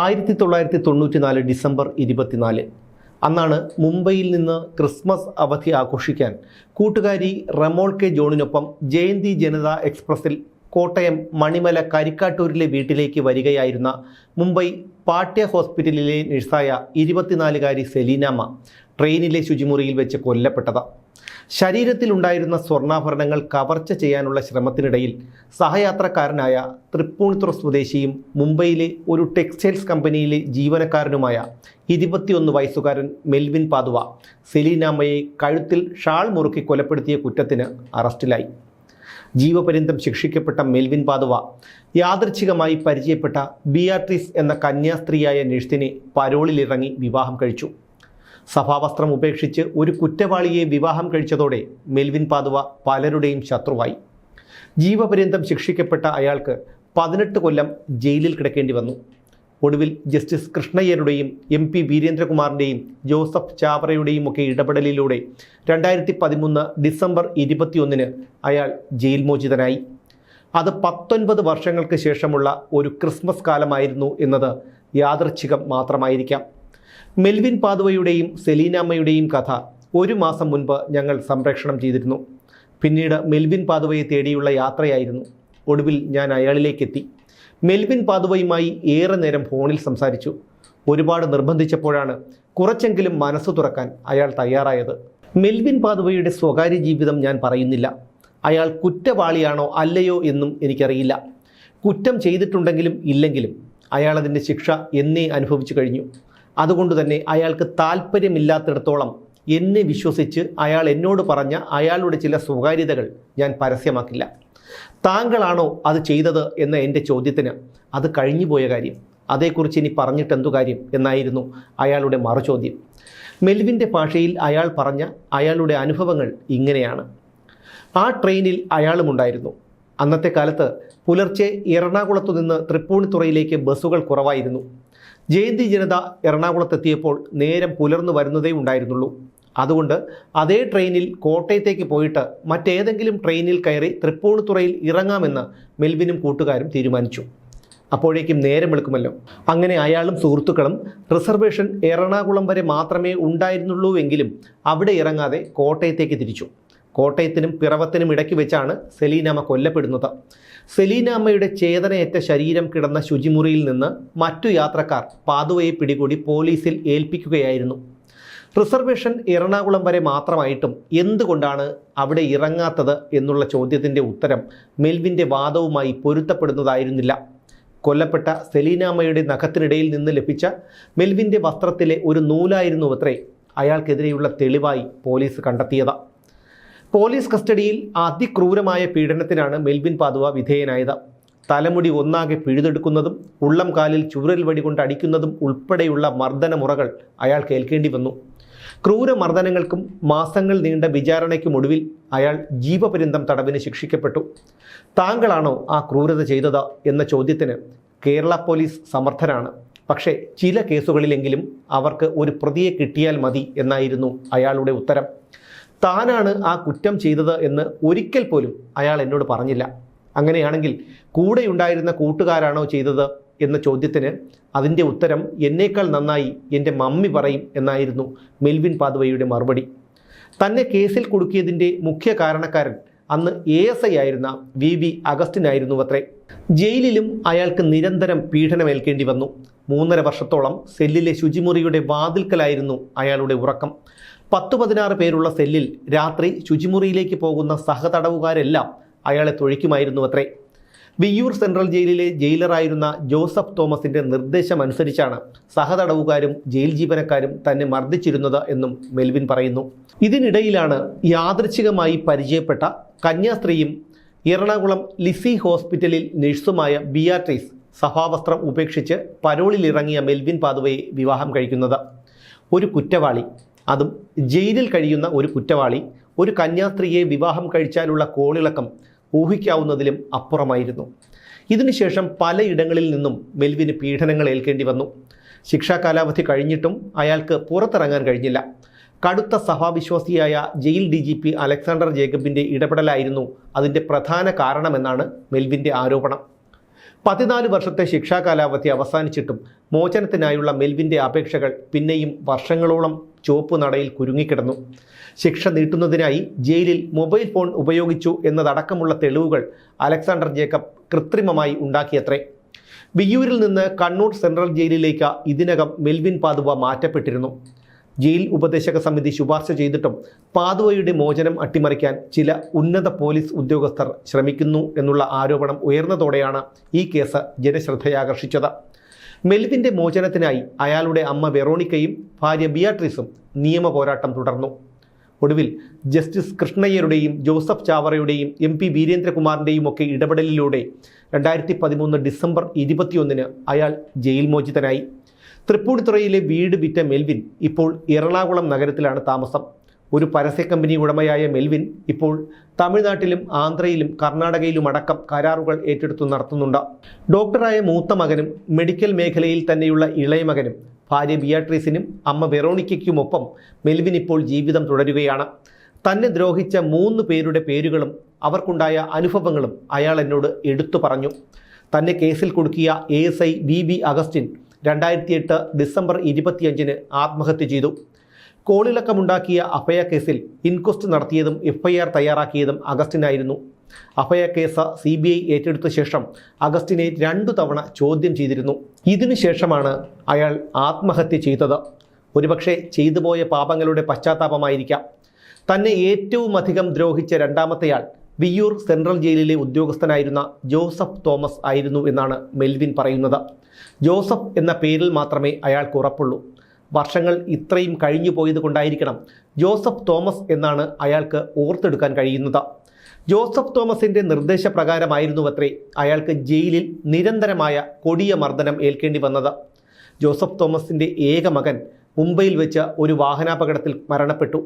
ആയിരത്തി തൊള്ളായിരത്തി തൊണ്ണൂറ്റി നാല് ഡിസംബർ ഇരുപത്തിനാല്. അന്നാണ് മുംബൈയിൽ നിന്ന് ക്രിസ്മസ് അവധി ആഘോഷിക്കാൻ കൂട്ടുകാരി റമോൾ കെ ജോണിനൊപ്പം ജയന്തി ജനത എക്സ്പ്രസിൽ കോട്ടയം മണിമല കരിക്കാട്ടൂരിലെ വീട്ടിലേക്ക് വരികയായിരുന്ന മുംബൈ പാട്യ ഹോസ്പിറ്റലിലെ നഴ്സായ ഇരുപത്തിനാലുകാരി സെലീനാമ്മ ട്രെയിനിലെ ശുചിമുറിയിൽ വെച്ച് കൊല്ലപ്പെട്ടത്. ശരീരത്തിലുണ്ടായിരുന്ന സ്വർണാഭരണങ്ങൾ കവർച്ച ചെയ്യാനുള്ള ശ്രമത്തിനിടയിൽ സഹയാത്രക്കാരനായ തൃപ്പൂണിത്തുറ സ്വദേശിയും മുംബൈയിലെ ഒരു ടെക്സ്റ്റൈൽസ് കമ്പനിയിലെ ജീവനക്കാരനുമായ ഇരുപത്തിയൊന്ന് വയസ്സുകാരൻ മെൽവിൻ പാതുവ സെലീനാമ്മയെ കഴുത്തിൽ ഷാൾ മുറുക്കി കൊലപ്പെടുത്തിയ കുറ്റത്തിന് അറസ്റ്റിലായി. ജീവപര്യന്തം ശിക്ഷിക്കപ്പെട്ട മെൽവിൻ പാതുവ യാദൃച്ഛികമായി പരിചയപ്പെട്ട ബിയാട്രീസ് എന്ന കന്യാസ്ത്രീയായ നഴ്സിനെ പരോളിലിറങ്ങി വിവാഹം കഴിച്ചു. സഭാവസ്ത്രം ഉപേക്ഷിച്ച് ഒരു കുറ്റവാളിയെ വിവാഹം കഴിച്ചതോടെ മെൽവിൻ പാതുവ പലരുടെയും ശത്രുവായി. ജീവപര്യന്തം ശിക്ഷിക്കപ്പെട്ട അയാൾക്ക് പതിനെട്ട് കൊല്ലം ജയിലിൽ കിടക്കേണ്ടി വന്നു. ഒടുവിൽ ജസ്റ്റിസ് കൃഷ്ണയ്യരുടെയും എം പി വീരേന്ദ്രകുമാറിന്റെയും ജോസഫ് ചാവറയുടെയും ഒക്കെ ഇടപെടലിലൂടെ രണ്ടായിരത്തി പതിമൂന്ന് ഡിസംബർ ഇരുപത്തിയൊന്നിന് അയാൾ ജയിൽ മോചിതനായി. അത് പത്തൊൻപത് വർഷങ്ങൾക്ക് ശേഷമുള്ള ഒരു ക്രിസ്മസ് കാലമായിരുന്നു എന്നത് യാദർച്ഛികം മാത്രമായിരിക്കാം. മെൽവിൻ പാതുവയുടെയും സെലീനാമ്മയുടെയും കഥ ഒരു മാസം മുൻപ് ഞങ്ങൾ സംപ്രേഷണം ചെയ്തിരുന്നു. പിന്നീട് മെൽവിൻ പാതുവയെ തേടിയുള്ള യാത്രയായിരുന്നു. ഒടുവിൽ ഞാൻ അയാളിലേക്കെത്തി. മെൽവിൻ പാതുവയുമായി ഏറെ നേരം ഫോണിൽ സംസാരിച്ചു. ഒരുപാട് നിർബന്ധിച്ചപ്പോഴാണ് കുറച്ചെങ്കിലും മനസ്സ് തുറക്കാൻ അയാൾ തയ്യാറായത്. മെൽവിൻ പാതുവയുടെ സ്വകാര്യ ജീവിതം ഞാൻ പറയുന്നില്ല. അയാൾ കുറ്റവാളിയാണോ അല്ലയോ എന്നും എനിക്കറിയില്ല. കുറ്റം ചെയ്തിട്ടുണ്ടെങ്കിലും ഇല്ലെങ്കിലും അയാളതിന്റെ ശിക്ഷ എന്നേ അനുഭവിച്ചു കഴിഞ്ഞു. അതുകൊണ്ട് തന്നെ അയാൾക്ക് താല്പര്യമില്ലാത്തിടത്തോളം എന്നെ വിശ്വസിച്ച് അയാൾ എന്നോട് പറഞ്ഞ അയാളുടെ ചില സ്വകാര്യതകൾ ഞാൻ പരസ്യമാക്കില്ല. താങ്കളാണോ അത് ചെയ്തത് എന്ന എന്റെ ചോദ്യത്തിന് അത് കഴിഞ്ഞുപോയ കാര്യം അതേക്കുറിച്ച് ഇനി പറഞ്ഞിട്ട് എന്തു കാര്യം എന്നായിരുന്നു അയാളുടെ മറുചോദ്യം. മെൽവിന്റെ ഭാഷയിൽ അയാൾ പറഞ്ഞ അയാളുടെ അനുഭവങ്ങൾ ഇങ്ങനെയാണ്. ആ ട്രെയിനിൽ അയാളും ഉണ്ടായിരുന്നു. അന്നത്തെ കാലത്ത് പുലർച്ചെ എറണാകുളത്തു നിന്ന് തൃപ്പൂണിത്തുറയിലേക്ക് ബസ്സുകൾ കുറവായിരുന്നു. ജയന്തി ജനത എറണാകുളത്തെത്തിയപ്പോൾ നേരം പുലർന്നു വരുന്നതേ ഉണ്ടായിരുന്നുള്ളൂ. അതുകൊണ്ട് അതേ ട്രെയിനിൽ കോട്ടയത്തേക്ക് പോയിട്ട് മറ്റേതെങ്കിലും ട്രെയിനിൽ കയറി തൃപ്പൂണിത്തുറയിൽ ഇറങ്ങാമെന്ന് മെൽവിനും കൂട്ടുകാരും തീരുമാനിച്ചു. അപ്പോഴേക്കും നേരം വെളുക്കുമല്ലോ. അങ്ങനെ അയാളും സുഹൃത്തുക്കളും റിസർവേഷൻ എറണാകുളം വരെ മാത്രമേ ഉണ്ടായിരുന്നുള്ളൂ എങ്കിലും അവിടെ ഇറങ്ങാതെ കോട്ടയത്തേക്ക് തിരിച്ചു. കോട്ടയത്തിനും പിറവത്തിനും ഇടയ്ക്ക് വെച്ചാണ് സെലീനാമ കൊല്ലപ്പെടുന്നത്. സെലീനാമ്മയുടെ ചേതനയേറ്റ ശരീരം കിടന്ന ശുചിമുറിയിൽ നിന്ന് മറ്റു യാത്രക്കാർ പാതുവയെ പിടികൂടി പോലീസിൽ ഏൽപ്പിക്കുകയായിരുന്നു. റിസർവേഷൻ എറണാകുളം വരെ മാത്രമായിട്ടും എന്തുകൊണ്ടാണ് അവിടെ ഇറങ്ങാത്തത് എന്നുള്ള ചോദ്യത്തിന്റെ ഉത്തരം മെൽവിന്റെ വാദവുമായി പൊരുത്തപ്പെടുന്നതായിരുന്നില്ല. കൊല്ലപ്പെട്ട സെലീനാമ്മയുടെ നഖത്തിനിടയിൽ നിന്ന് ലഭിച്ച മെൽവിന്റെ വസ്ത്രത്തിലെ ഒരു നൂലായിരുന്നു അത്രേ അയാൾക്കെതിരെയുള്ള തെളിവായി പോലീസ് കണ്ടെത്തിയത്. പോലീസ് കസ്റ്റഡിയിൽ അതിക്രൂരമായ പീഡനത്തിനാണ് മെൽവിൻ പാതുവ വിധേയനായത്. തലമുടി ഒന്നാകെ പിഴുതെടുക്കുന്നതും ഉള്ളം കാലിൽ ചുവരൽ വടി കൊണ്ട് അടിക്കുന്നതും ഉൾപ്പെടെയുള്ള മർദ്ദനമുറകൾ അയാൾ കേൾക്കേണ്ടി വന്നു. ക്രൂരമർദ്ദനങ്ങൾക്കും മാസങ്ങൾ നീണ്ട വിചാരണയ്ക്കും ഒടുവിൽ അയാൾ ജീവപര്യന്തം തടവിന് ശിക്ഷിക്കപ്പെട്ടു. താങ്കളാണോ ആ ക്രൂരത ചെയ്തത് എന്ന ചോദ്യത്തിന് കേരള പോലീസ് സമർത്ഥരാണ് പക്ഷേ ചില കേസുകളിലെങ്കിലും അവർക്ക് ഒരു പ്രതിയെ കിട്ടിയാൽ മതി എന്നായിരുന്നു അയാളുടെ ഉത്തരം. താനാണ് ആ കുറ്റം ചെയ്തത് എന്ന് ഒരിക്കൽ പോലും അയാൾ എന്നോട് പറഞ്ഞില്ല. അങ്ങനെയാണെങ്കിൽ കൂടെയുണ്ടായിരുന്ന കൂട്ടുകാരാണോ ചെയ്തത് എന്ന ചോദ്യത്തിന് അതിന്റെ ഉത്തരം എന്നേക്കാൾ നന്നായി എന്റെ മമ്മി പറയും എന്നായിരുന്നു മെൽവിൻ പാതുവയുടെ മറുപടി. തന്നെ കേസിൽ കുടുക്കിയതിന്റെ മുഖ്യ കാരണക്കാരൻ അന്ന് എ എസ് ഐ ആയിരുന്ന വി വി അഗസ്റ്റിനായിരുന്നു അത്രേ ജയിലിലും അയാൾക്ക് നിരന്തരം പീഡനമേൽക്കേണ്ടി വന്നു. മൂന്നര വർഷത്തോളം സെല്ലിലെ ശുചിമുറിയുടെ വാതിൽക്കലായിരുന്നു അയാളുടെ ഉറക്കം. പത്തു പതിനാറ് പേരുള്ള സെല്ലിൽ രാത്രി ശുചിമുറിയിലേക്ക് പോകുന്ന സഹതടവുകാരെല്ലാം അയാളെ തൊഴിക്കുമായിരുന്നു അത്രേ വിയ്യൂർ സെൻട്രൽ ജയിലിലെ ജയിലറായിരുന്ന ജോസഫ് തോമസിന്റെ നിർദ്ദേശമനുസരിച്ചാണ് സഹതടവുകാരും ജയിൽ ജീവനക്കാരും തന്നെ മർദ്ദിച്ചിരുന്നത് എന്നും മെൽവിൻ പറയുന്നു. ഇതിനിടയിലാണ് യാദൃച്ഛികമായി പരിചയപ്പെട്ട കന്യാസ്ത്രീയും എറണാകുളം ലിസി ഹോസ്പിറ്റലിൽ നഴ്സുമായ ബിയാട്രീസ് സഭാവസ്ത്രം ഉപേക്ഷിച്ച് പരോളിലിറങ്ങിയ മെൽവിൻ പാതുവയെ വിവാഹം കഴിക്കുന്നത്. ഒരു കുറ്റവാളി. അതും ജയിലിൽ കഴിയുന്ന ഒരു കുറ്റവാളി ഒരു കന്യാസ്ത്രീയെ വിവാഹം കഴിച്ചാലുള്ള കോളിളക്കം ഊഹിക്കാവുന്നതിലും അപ്പുറമായിരുന്നു. ഇതിനുശേഷം പലയിടങ്ങളിൽ നിന്നും മെൽവിന് പീഡനങ്ങൾ ഏൽക്കേണ്ടി വന്നു. ശിക്ഷാ കാലാവധി കഴിഞ്ഞിട്ടും അയാൾക്ക് പുറത്തിറങ്ങാൻ കഴിഞ്ഞില്ല. കടുത്ത സഭാവിശ്വാസിയായ jail D G P Alexander ജേക്കബിന്റെ ഇടപെടലായിരുന്നു അതിന്റെ പ്രധാന കാരണമെന്നാണ് മെൽവിന്റെ ആരോപണം. പതിനാല് വർഷത്തെ ശിക്ഷാ കാലാവധി അവസാനിച്ചിട്ടും മോചനത്തിനായുള്ള മെൽവിന്റെ അപേക്ഷകൾ പിന്നെയും വർഷങ്ങളോളം ചുവപ്പ് നടയിൽ കുരുങ്ങിക്കിടന്നു. ശിക്ഷ നീട്ടുന്നതിനായി ജയിലിൽ മൊബൈൽ ഫോൺ ഉപയോഗിച്ചു എന്നതടക്കമുള്ള തെളിവുകൾ അലക്സാണ്ടർ ജേക്കബ് കൃത്രിമമായി ഉണ്ടാക്കിയത്രേ. വിയ്യൂരിൽ നിന്ന് കണ്ണൂർ സെൻട്രൽ ജയിലിലേക്ക് ഇതിനകം മെൽവിൻ പാതുവ മാറ്റപ്പെട്ടിരുന്നു. ജയിൽ ഉപദേശക സമിതി ശുപാർശ ചെയ്തിട്ടും പാതുവയുടെ മോചനം അട്ടിമറിക്കാൻ ചില ഉന്നത പോലീസ് ഉദ്യോഗസ്ഥർ ശ്രമിക്കുന്നു എന്നുള്ള ആരോപണം ഉയർന്നതോടെയാണ് ഈ കേസ് ജനശ്രദ്ധയാകർഷിച്ചത്. മെൽവിന്റെ മോചനത്തിനായി അയാളുടെ അമ്മ വെറോണിക്കയും ഭാര്യ ബിയാട്രീസും നിയമ പോരാട്ടം തുടർന്നു. ഒടുവിൽ ജസ്റ്റിസ് കൃഷ്ണയ്യരുടെയും ജോസഫ് ചാവറയുടെയും എം പി വീരേന്ദ്രകുമാറിന്റെയും ഒക്കെ ഇടപെടലിലൂടെ രണ്ടായിരത്തി പതിമൂന്ന് ഡിസംബർ ഇരുപത്തിയൊന്നിന് അയാൾ ജയിൽ മോചിതനായി. തൃപ്പൂണിത്തുറയിലെ വീട് വിറ്റ മെൽവിൻ ഇപ്പോൾ എറണാകുളം നഗരത്തിലാണ് താമസം. ഒരു പരസ്യ കമ്പനി ഉടമയായ മെൽവിൻ ഇപ്പോൾ തമിഴ്നാട്ടിലും ആന്ധ്രയിലും കർണാടകയിലും അടക്കം കരാറുകൾ ഏറ്റെടുത്തു നടത്തുന്നുണ്ട്. ഡോക്ടറായ മൂത്ത മകനും മെഡിക്കൽ മേഖലയിൽ തന്നെയുള്ള ഇളയ മകനും ഭാര്യ ബിയാട്രീസിനും അമ്മ വെറോണിക്കയ്ക്കുമൊപ്പം മെൽവിൻ ഇപ്പോൾ ജീവിതം തുടരുകയാണ്. തന്നെ ദ്രോഹിച്ച മൂന്ന് പേരുടെ പേരുകളും അവർക്കുണ്ടായ അനുഭവങ്ങളും അയാൾ എന്നോട് എടുത്തു പറഞ്ഞു. തന്നെ കേസിൽ കൊടുക്കിയ A S I V B Augustin രണ്ടായിരത്തി എട്ട് ഡിസംബർ ഇരുപത്തിയഞ്ചിന് ആത്മഹത്യ ചെയ്തു. കോളിളക്കമുണ്ടാക്കിയ അഭയ കേസിൽ ഇൻക്വസ്റ്റ് നടത്തിയതും എഫ്ഐആർ തയ്യാറാക്കിയതും അഗസ്റ്റിനായിരുന്നു. Abhaya case C B I ഏറ്റെടുത്ത ശേഷം അഗസ്റ്റിനെ രണ്ടു തവണ ചോദ്യം ചെയ്തിരുന്നു. ഇതിനുശേഷമാണ് അയാൾ ആത്മഹത്യ ചെയ്തത്. ഒരുപക്ഷെ ചെയ്തുപോയ പാപങ്ങളുടെ പശ്ചാത്താപമായിരിക്കാം. തന്നെ ഏറ്റവും അധികം ദ്രോഹിച്ച രണ്ടാമത്തെയാൾ വിയ്യൂർ സെൻട്രൽ ജയിലിലെ ഉദ്യോഗസ്ഥനായിരുന്ന ജോസഫ് തോമസ് ആയിരുന്നു എന്നാണ് മെൽവിൻ പറയുന്നത്. ജോസഫ് എന്ന പേരിൽ മാത്രമേ അയാൾക്ക് ഉറപ്പുള്ളൂ. വർഷങ്ങൾ ഇത്രയും കഴിഞ്ഞു പോയത് കൊണ്ടായിരിക്കണം ജോസഫ് തോമസ് എന്നാണ് അയാൾക്ക് ഓർത്തെടുക്കാൻ കഴിയുന്നത്. ജോസഫ് തോമസിന്റെ നിർദ്ദേശപ്രകാരമായിരുന്നുവത്രേ അയാൾക്ക് ജയിലിൽ നിരന്തരമായ കൊടിയ മർദ്ദനം ഏൽക്കേണ്ടി വന്നത്. ജോസഫ് തോമസിന്റെ ഏക മകൻ മുംബൈയിൽ വെച്ച് ഒരു വാഹനാപകടത്തിൽ മരണപ്പെട്ടു.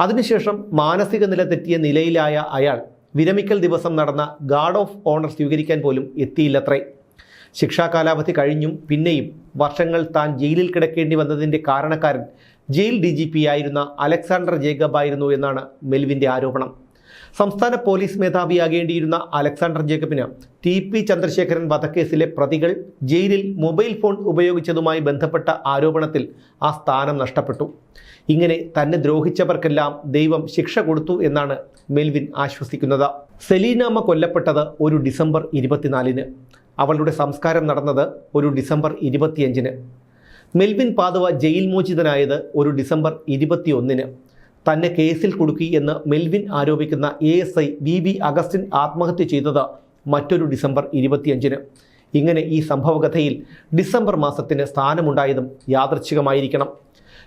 അതിനുശേഷം മാനസിക നില തെറ്റിയ നിലയിലായ അയാൾ വിരമിക്കൽ ദിവസം നടന്ന ഗാർഡ് ഓഫ് ഓണർ സ്വീകരിക്കാൻ പോലും എത്തിയില്ലത്രേ. ശിക്ഷാ കാലാവധി കഴിഞ്ഞും പിന്നെയും വർഷങ്ങൾ താൻ ജയിലിൽ കിടക്കേണ്ടി വന്നതിന്റെ കാരണക്കാരൻ ജയിൽ ഡി ജി പി ആയിരുന്ന അലക്സാണ്ടർ ജേക്കബ് ആയിരുന്നു എന്നാണ് മെൽവിന്റെ ആരോപണം. സംസ്ഥാന പോലീസ് മേധാവിയാകേണ്ടിയിരുന്ന അലക്സാണ്ടർ ജേക്കബിന് ടി പി ചന്ദ്രശേഖരൻ വധക്കേസിലെ പ്രതികൾ ജയിലിൽ മൊബൈൽ ഫോൺ ഉപയോഗിച്ചതുമായി ബന്ധപ്പെട്ട ആരോപണത്തിൽ ആ സ്ഥാനം നഷ്ടപ്പെട്ടു. ഇങ്ങനെ തന്നെ ദ്രോഹിച്ചവർക്കെല്ലാം ദൈവം ശിക്ഷ കൊടുത്തു എന്നാണ് മെൽവിൻ ആശ്വസിക്കുന്നത്. സെലീനാമ കൊല്ലപ്പെട്ടത് ഒരു ഡിസംബർ ഇരുപത്തിനാലിന്. അവളുടെ സംസ്കാരം നടന്നത് ഒരു ഡിസംബർ ഇരുപത്തിയഞ്ചിന്. മെൽവിൻ പാതുവ ജയിൽ മോചിതനായത് ഒരു ഡിസംബർ ഇരുപത്തിയൊന്നിന്. തന്നെ കേസിൽ കുടുക്കി എന്ന് Melvin ആരോപിക്കുന്ന A S I V B Augustin ആത്മഹത്യ ചെയ്തത് മറ്റൊരു ഡിസംബർ ഇരുപത്തിയഞ്ചിന്. ഇങ്ങനെ ഈ സംഭവകഥയിൽ ഡിസംബർ മാസത്തിന് സ്ഥാനമുണ്ടായതും യാദൃച്ഛികമായിരിക്കണം.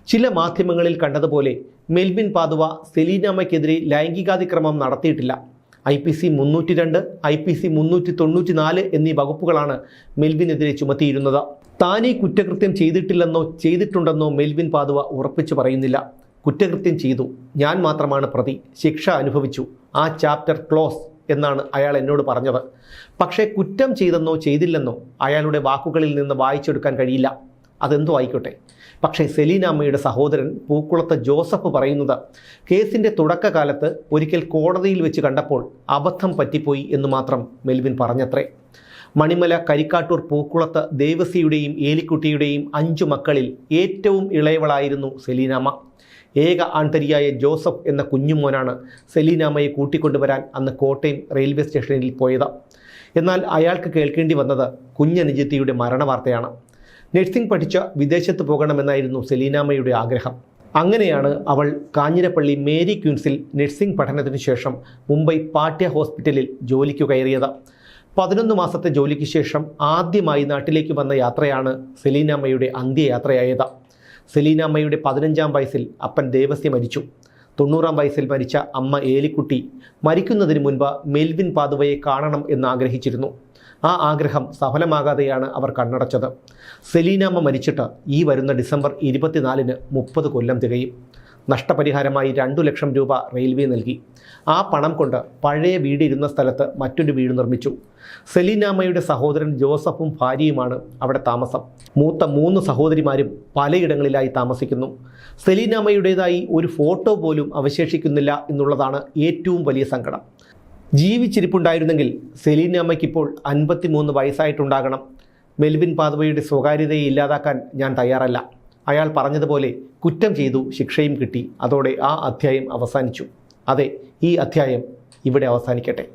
ചില മാധ്യമങ്ങളിൽ കണ്ടതുപോലെ മെൽവിൻ പാതുവ സെലീനാമയ്ക്കെതിരെ ലൈംഗികാതിക്രമം നടത്തിയിട്ടില്ല. ഐ പി സി മുന്നൂറ്റി രണ്ട് ഐ പി സി മുന്നൂറ്റി തൊണ്ണൂറ്റി നാല് എന്നീ വകുപ്പുകളാണ് മെൽവിനെതിരെ ചുമത്തിയിരുന്നത്. താനീ കുറ്റകൃത്യം ചെയ്തിട്ടില്ലെന്നോ ചെയ്തിട്ടുണ്ടെന്നോ മെൽവിൻ പാതുവ ഉറപ്പിച്ചു പറയുന്നില്ല. കുറ്റകൃത്യം ചെയ്തു. ഞാൻ മാത്രമാണ് പ്രതി. ശിക്ഷ അനുഭവിച്ചു. ആ ചാപ്റ്റർ ക്ലോസ് എന്നാണ് അയാൾ എന്നോട് പറഞ്ഞത്. പക്ഷേ കുറ്റം ചെയ്തെന്നോ ചെയ്തില്ലെന്നോ അയാളുടെ വാക്കുകളിൽ നിന്ന് വായിച്ചെടുക്കാൻ കഴിയില്ല. അതെന്തോ ആയിക്കോട്ടെ. പക്ഷേ സെലീനാമ്മയുടെ സഹോദരൻ പൂക്കുളത്ത് ജോസഫ് പറയുന്നത് കേസിന്റെ തുടക്കകാലത്ത് ഒരിക്കൽ കോടതിയിൽ വെച്ച് കണ്ടപ്പോൾ അബദ്ധം പറ്റിപ്പോയി എന്ന് മാത്രം മെൽവിൻ പറഞ്ഞത്രേ. മണിമല കരിക്കാട്ടൂർ പൂക്കുളത്ത് ദേവസിയുടെയും ഏലിക്കുട്ടിയുടെയും അഞ്ചു മക്കളിൽ ഏറ്റവും ഇളയവളായിരുന്നു സെലീനാമ്മ ഏക ആൺതരിയായ ജോസഫ് എന്ന കുഞ്ഞുമോനാണ് സെലീനാമ്മയെ കൂട്ടിക്കൊണ്ടുവരാൻ അന്ന് കോട്ടയം റെയിൽവേ സ്റ്റേഷനിൽ പോയത്. എന്നാൽ അയാൾക്ക് കേൾക്കേണ്ടി വന്നത് കുഞ്ഞനുജത്തിയുടെ മരണവാർത്തയാണ്. നഴ്സിംഗ് പഠിച്ച വിദേശത്ത് പോകണമെന്നായിരുന്നു സെലീനാമ്മയുടെ ആഗ്രഹം. അങ്ങനെയാണ് അവൾ കാഞ്ഞിരപ്പള്ളി മേരി ക്യൂൻസിൽ നഴ്സിംഗ് പഠനത്തിന് ശേഷം മുംബൈ പാട്യ ഹോസ്പിറ്റലിൽ ജോലിക്ക് കയറിയത്. പതിനൊന്ന് മാസത്തെ ജോലിക്ക് ശേഷം ആദ്യമായി നാട്ടിലേക്ക് വന്ന യാത്രയാണ് സെലീനാമ്മയുടെ അന്ത്യയാത്രയായത്. സെലീനാമ്മയുടെ പതിനഞ്ചാം വയസ്സിൽ അപ്പൻ ദേവസ്യ മരിച്ചു. തൊണ്ണൂറാം വയസ്സിൽ മരിച്ച അമ്മ ഏലിക്കുട്ടി മരിക്കുന്നതിന് മുൻപ് മെൽവിൻ പാതുവയെ കാണണം എന്നാഗ്രഹിച്ചിരുന്നു ആ ആഗ്രഹം സഫലമാകാതെയാണ് അവർ കണ്ണടച്ചത്. സെലീനാമ്മ മരിച്ചിട്ട് ഈ വരുന്ന ഡിസംബർ ഇരുപത്തിനാലിന് മുപ്പത് കൊല്ലം തികയും. നഷ്ടപരിഹാരമായി രണ്ടു ലക്ഷം രൂപ റെയിൽവേ നൽകി. ആ പണം കൊണ്ട് പഴയ വീടിരുന്ന സ്ഥലത്ത് മറ്റൊരു വീട് നിർമ്മിച്ചു. സെലീനാമ്മയുടെ സഹോദരൻ ജോസഫും ഭാര്യയുമാണ് അവിടെ താമസം. മൂത്ത മൂന്ന് സഹോദരിമാരും പലയിടങ്ങളിലായി താമസിക്കുന്നു. സെലീനാമ്മയുടേതായി ഒരു ഫോട്ടോ പോലും അവശേഷിക്കുന്നില്ല എന്നുള്ളതാണ് ഏറ്റവും വലിയ സങ്കടം. ജീവിച്ചിരിപ്പുണ്ടായിരുന്നെങ്കിൽ സെലീന അമ്മയ്ക്ക് ഇപ്പോൾ അൻപത്തിമൂന്ന് വയസ്സായിട്ടുണ്ടാകണം. മെൽവിൻ പാതവയുടെ സ്വകാര്യതയെ ഇല്ലാതാക്കാൻ ഞാൻ തയ്യാറല്ല. അയാൾ പറഞ്ഞതുപോലെ കുറ്റം ചെയ്തു ശിക്ഷയും കിട്ടി. അതോടെ ആ അധ്യായം അവസാനിച്ചു. അതെ ഈ അധ്യായം ഇവിടെ അവസാനിക്കട്ടെ.